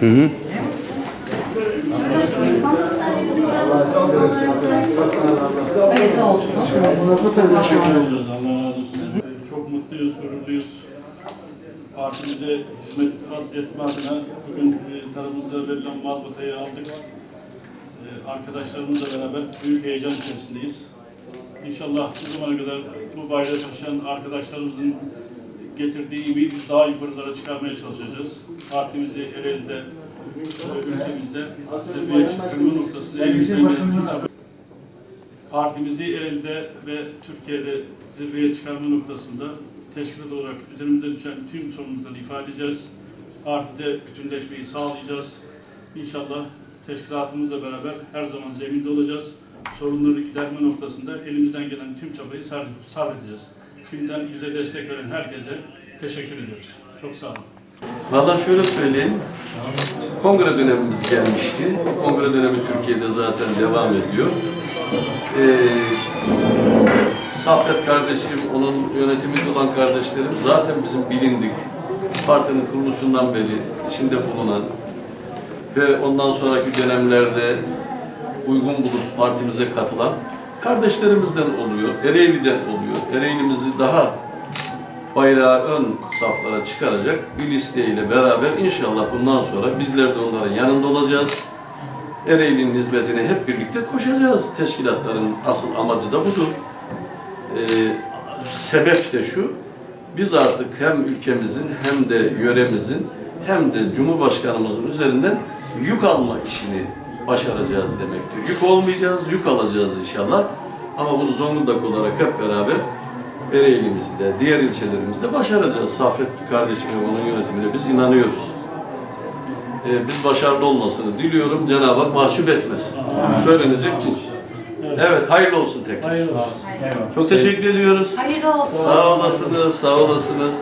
Hı hı. Çok mutluyuz, gururluyuz. Partimize hizmet etme adına bugün e, tarafımıza verilen mazbatayı aldık. E, Arkadaşlarımızla beraber büyük heyecan içerisindeyiz. İnşallah bu zamana kadar bu bayrağı taşıyan arkadaşlarımızın getirdiği ivmeyi biz daha yukarılara çıkarmaya çalışacağız. Partimizi Ereğli'de, e, ülkemizde zirveye çıkarma noktasında elimizden gelen tüm çaba partimizi Ereğli'de ve Türkiye'de zirveye çıkarma noktasında teşkilat olarak üzerimize düşen tüm sorumlulukları ifade edeceğiz. Partide bütünleşmeyi sağlayacağız. İnşallah teşkilatımızla beraber her zaman zeminde olacağız. Sorunları giderme noktasında elimizden gelen tüm çabayı sarf edeceğiz. Şimdiden bize destek veren herkese teşekkür ediyoruz. Çok sağ olun. Valla şöyle söyleyeyim. Kongre dönemimiz gelmişti. Kongre dönemi Türkiye'de zaten devam ediyor. Ee, Saffet kardeşim, onun yönetiminde olan kardeşlerim zaten bizim bilindik. Partinin kuruluşundan beri içinde bulunan ve ondan sonraki dönemlerde uygun bulup partimize katılan kardeşlerimizden oluyor, Ereğli'den oluyor. Ereğli'mizi daha bayrağı ön saflara çıkaracak bir listeyle beraber inşallah bundan sonra bizler de onların yanında olacağız. Ereğli'nin hizmetine hep birlikte koşacağız. Teşkilatların asıl amacı da budur. Ee, sebep de şu, biz artık hem ülkemizin hem de yöremizin hem de Cumhurbaşkanımızın üzerinden yük alma işini başaracağız demektir. Yük olmayacağız, yük alacağız inşallah. Ama bunu Zonguldak olarak hep beraber Ereğli'mizde, diğer ilçelerimizde başaracağız. Safet kardeşim ve onun yönetimine biz inanıyoruz. Ee, biz başarılı olmasını diliyorum. Cenab-ı Hak mahcup etmesin. Söylenecek bu. Evet, hayırlı olsun tekrar. Hayırlı olsun. Çok teşekkür ediyoruz. Hayırlı olsun. Sağ olasınız, sağ olasınız.